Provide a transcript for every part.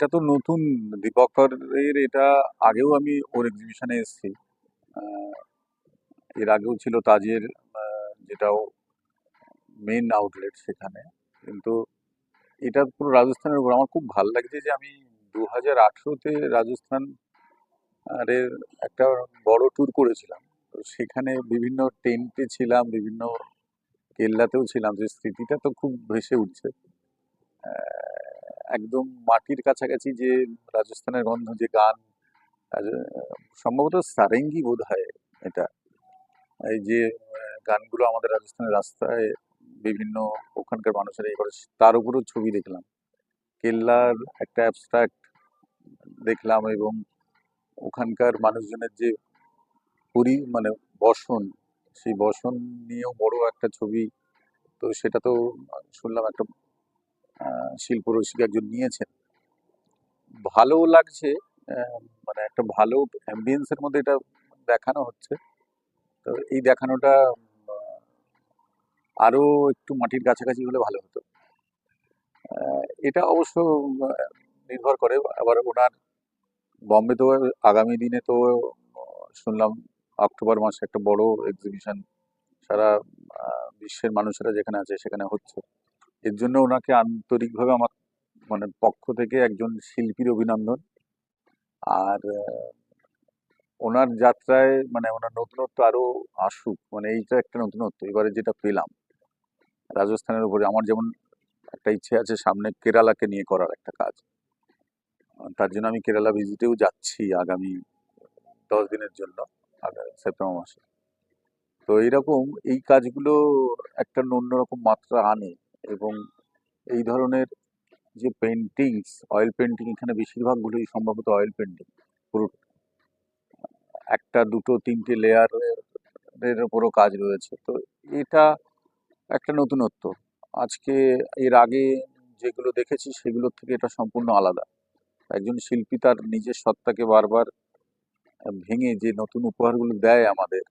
এটা তো নতুন। দীপকরের এটা আগেও আমি ওর এক্সিবিশনে এসেছি। এর আগেও ছিল তাজের যেটাও মেন আউটলেট সেখানে। কিন্তু এটা পুরো রাজস্থানের উপর। আমার খুব ভালো লাগছে যে আমি দু হাজার আঠেরোতে রাজস্থান একটা বড় ট্যুর করেছিলাম। তো সেখানে বিভিন্ন টেন্টে ছিলাম, বিভিন্ন কেল্লাতেও ছিলাম। যে স্মৃতিটা তো খুব ভেসে উঠছে। একদম মাটির কাছাকাছি যে রাজস্থানের গন্ধ, যে গান সম্ভবত সারেঙ্গি বোধ হয় এটা। এই যে গানগুলো আমাদের রাজস্থানের রাস্তায় বিভিন্ন ওখানকার মানুষেরা ইয়ে করে, তার উপরেও ছবি দেখলাম। কেল্লার একটা অ্যাবস্ট্রাক্ট দেখলাম এবং ওখানকার মানুষজনের যে পরি মানে বসন, সেই বসন নিয়েও বড় একটা ছবি। তো সেটা তো শুনলাম একটা শিল্পরসিক একজন নিয়েছেন। ভালো লাগছে মানে একটা ভালো অ্যাম্বিয়েন্সের মধ্যে এটা দেখানো হচ্ছে। তো এই দেখানোটা উম, আরও একটু মাটির কাছাকাছি হলে ভালো হতো। এটা অবশ্য নির্ভর করে। আবার ওনার বম্বে তো আগামী দিনে তো শুনলাম অক্টোবর মাসে একটা বড় এক্সিবিশন সারা বিশ্বের মানুষেরা যেখানে আছে সেখানে হচ্ছে। এর জন্য ওনাকে আন্তরিকভাবে আমার মানে পক্ষ থেকে একজন শিল্পীর অভিনন্দন। আর ওনার যাত্রায় মানে ওনার নতুনত্ব আরও আসুক মানে এইটা একটা নতুনত্ব। এবারে যেটা পেলাম, রাজস্থানের উপরে আমার যেমন একটা ইচ্ছে আছে সামনে কেরালাকে নিয়ে করার একটা কাজ। তার জন্য আমি কেরালা ভিজিটেও যাচ্ছি আগামী দশ দিনের জন্য সেপ্টেম্বর মাসে। তো এইরকম এই কাজগুলো একটা অন্যরকম মাত্রা আনে। এবং এই ধরনের যে পেন্টিংস অয়েল পেন্টিং এখানে বেশিরভাগগুলোই সম্ভবত অয়েল পেন্টিং পুরো একটা, দুটো, তিনটে লেয়ারের ওপরও কাজ রয়েছে। তো এটা একটা নতুনত্ব। আজকে এর আগে যেগুলো দেখেছি সেগুলোর থেকে এটা সম্পূর্ণ আলাদা। একজন শিল্পী তার নিজের সত্তাকে বারবার ভেঙে যে নতুন উপহারগুলো দেয় আমাদের,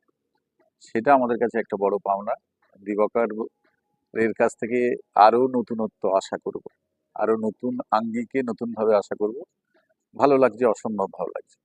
সেটা আমাদের কাছে একটা বড় পাওনা। দিবাকর এর কাছ থেকে আরও নতুনত্ব আশা করব। আরও নতুন আঙ্গিকে নতুনভাবে আশা করব। ভালো লাগছে, অসম্ভব ভালো লাগছে।